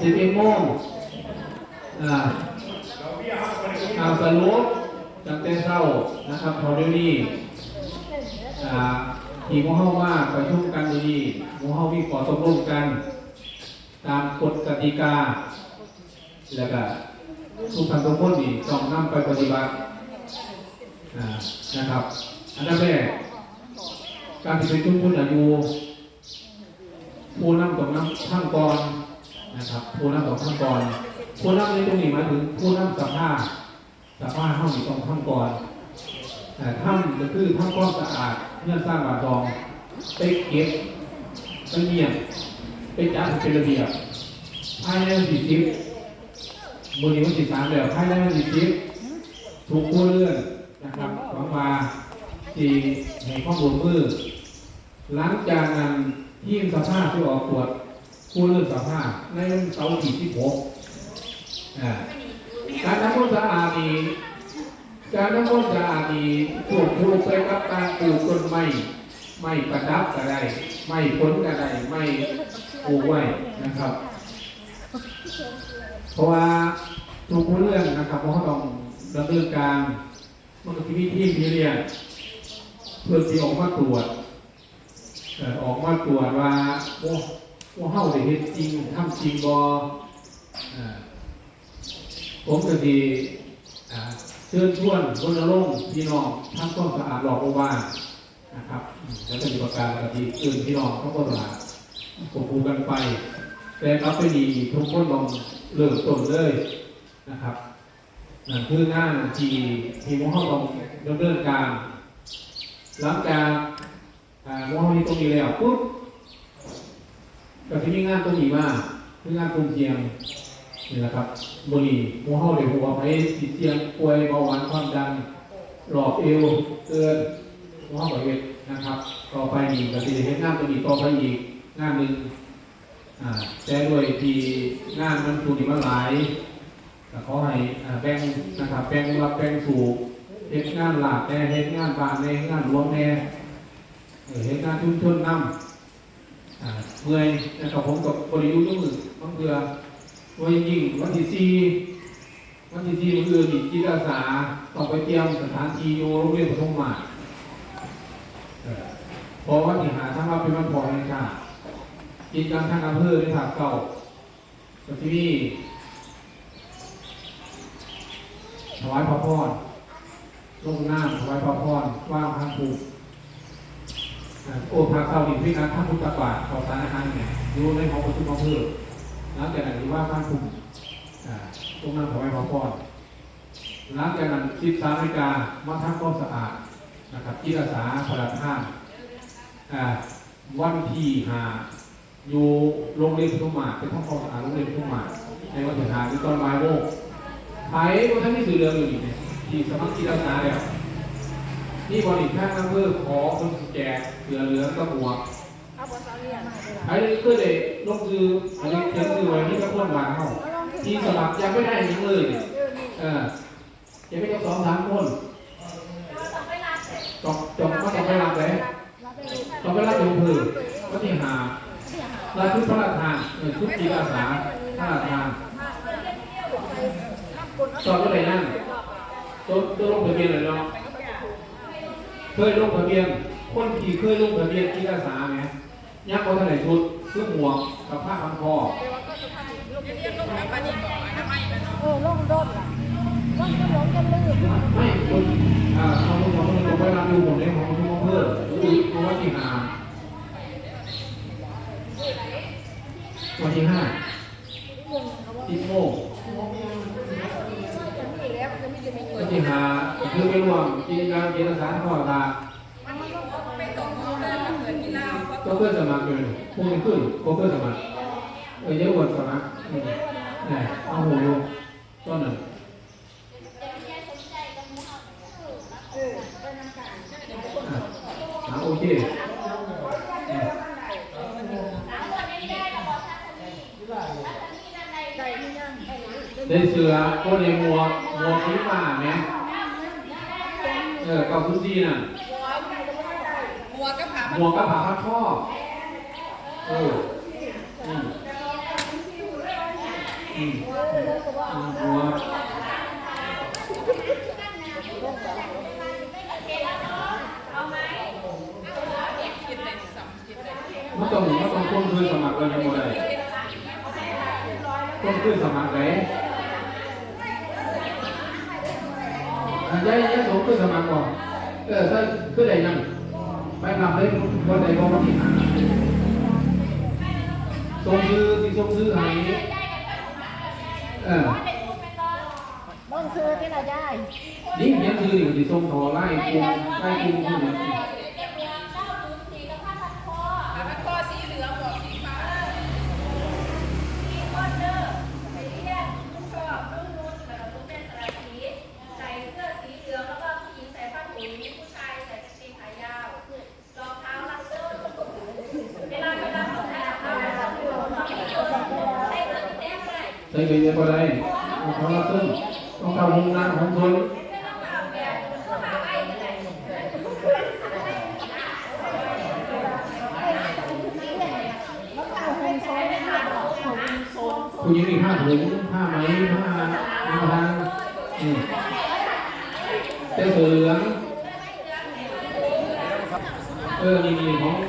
สิบเอ็ดโมงอ่าเอาสรุปตั้งแต่เช้านะครับพอเดี๋ยวนี้อ่าทีมของเฮาว่าประชุมกันอยู่นี่หมู่เฮามีขอตกลงกัน ตามกฎกติกา แล้วก็ทุกท่านทุกคนนี่ต้องนำไปปฏิบัติอ่านะครับ อันดับแรกการที่เป็นชุมชนอายุผู้นำต้องนำขั้นตอน นะครับผู้นำต้องขั้นตอนผู้นำในตรงนี้หมายถึงผู้นำสภาสภาห้องนี่ต้องขั้นตอนแต่ถ้ำก็คือทำความสะอาดเพื่อสร้างบาดองไปเก็บไปเมียนไปจัดเป็นระเบียบภายในวันที่สิบมือนี้วันที่สามแล้วภายในวันที่สิบถูกผู้เลื่อนนะครับหวังว่าที่ให้ข้อมูลมือหลังจากนั้นทีมสภาพที่ออกตรวจ ผู้เลื่อนสภาพในวันเสาร์ที่สิบหกอ่าการทำความสะอาดนี้การทำความสะอาดนี้ถูกผูกไปกับการปลูกต้นไม้ไม้ประดับก็ได้ไม้ผลก็ได้ไม้ปลูกไว้นะครับ เพราะว่าทุกเรื่องนะครับเพราะเขาต้องดำเนินการมันก็จะมีที่มีเรียนเพื่อที่ออกมาตรวจเอ่อออกมาตรวจว่าโอ้ ว่าเฮาได้เฮ็ดจริงทำจริงบ่อ่าผมก็ดีเชิญชวนรณรงค์พี่น้องทำความสะอาดรอบโรงพยาบาลนะครับ แล้วก็มีประการปฏิอื่นพี่น้องเขาก็สะอาควบคุมกันไป แต่รับไปดีทุกคนลองเริ่มต้นเลยนะครับนั่นคืองานที่ที่มอห้องต้องดำเนินการหลังจากอ่ามอห้องนี้ตรงนี้แล้วปุ๊บ ก็จะมีงานตรงนี้มาคืองานกลุ่มเสี่ยงนี่แหละครับบุรีมอห้องเดี๋ยวหัวไปติดเสี่ยงป่วยเบาหวานความดันหลอดเอวเกินมอห้องประเวทนะครับ ต่อไปนี่ก็จะเห็นงานตรงนี้ต่อไปอีกงานหนึ่งอ่าแต่ด้วยที่งานมันถูกนี่มันหลายก็ขอให้อ่าแบ่งนะครับแบ่งรับแบ่งสู่เฮ็ดงานหลักแน่เฮ็ดงานบานแน่เฮ็ดงานรวมแน่เฮ็ดงานชุมชนนำอ่า เมื่อยนะครับผมกับบริยุทธ์มือบางเดือโดยยิ่งวันที่สี่วันที่สี่มันคือนี่จิตอาสาต้องไปเตรียมสถานที่อยู่โรงเรียนปฐมมาศเออเพราะวันที่หาถ้าว่าเป็นวันพอแห่งชาติกิจกรรมทางอำเภอในภาคเก่าก็ที่นี่ถวายพระพรลงน้ำถวายพระพรว่างทางภูมิ โอภาเก่าดินพิการท่านพุทธบาทขอสารอาหารเนี่ยอยู่ในของประชุมอำเภอหลังจากนั้นที่ว่าทางภูมิอ่าลงน้ำถวายพระพรหลังจากนั้น13นาฬิกามาทำความสะอาดนะครับจิตอาสาพลัดท่าวันที่หาอยู่โรงเรียนพุทธมาศเป็นห้องความสะอาดโรงเรียนพุทธมาศในวันที่หาที่ตอนบ่ายโมงไผ่วันท่านที่สื่อเรืองอยู่ที่สมัครจิตอาสาแล้ว นี่บริการอำเภอขอคนแจกเหลือเหลือก็หัวกเอาบอสเอาเรียนไอ้ก็เลยลงคืออันนี้เขียนคือไว้ที่กระพ้นวางเขาที่สมัครยังไม่ได้ยังเลยเนี่ยเออยังไม่ได้สองสามคนจบจบก็ต้องไปรับเลยต้องไปรับอยู่อำเภอก็ที่หาลายชุดพระราชทานเออชุดกีฬาสาพระราชทานตอนก็เลยนั่งตัวตัวลงทะเบียนเลยเนาะ เคยลงทะเบียน คนที่เคยลงทะเบียนกีฬาสาไงยักษ์เขาเท่าไหร่ชุดเครื่องหมวกกับผ้าพันคอเออลงรถล่ะลงก็หลงกันลืมไม่คนอ่าเขาต้องบอกว่าเราไปรับดูผมในของทุกอำเภอคือเพราะว่าที่หาวันที่ห้าสิบโมงมีแล้วจะมีจะมี ก็ที่หาคือไปร่วมกิจกรรมกีฬาสารข้อตาก็เพื่อสมัครเลยพวกนี้ขึ้นก็เพื่อสมัครเออเยอะกว่าสมัครนี่เอาหูดูต้นหนึ่งโอเค ได้เสือโคนรในมัวมัวคุ้มมาไหมเออเกาซุณซีน่ะมัวกับผามัวกับผาพัดข้อเอออืมอืมมัวมันต้องมันต้องต้นคือสมัครเลยทั้งหมดเลยต้นคือสมัครเลย ย้ายผมก็สมัครก่อนเออถ้าก็ได้นั่งไปนำเลยคนใดคนที่หาทรงซื้อที่ทรงซื้อให้เออต้องซื้อที่ละย้ายนี่ยังซื้ออยู่ที่ทรงทอไล่กรุงไล่กรุงที่ไหน đây bây giờ vào đây. Không có nó tung không cầu lưng nặng không thôi cô những mình hai người cũng hai mấy hai hai hàng ừ. tên từ lắm ừ nhìn nhìn không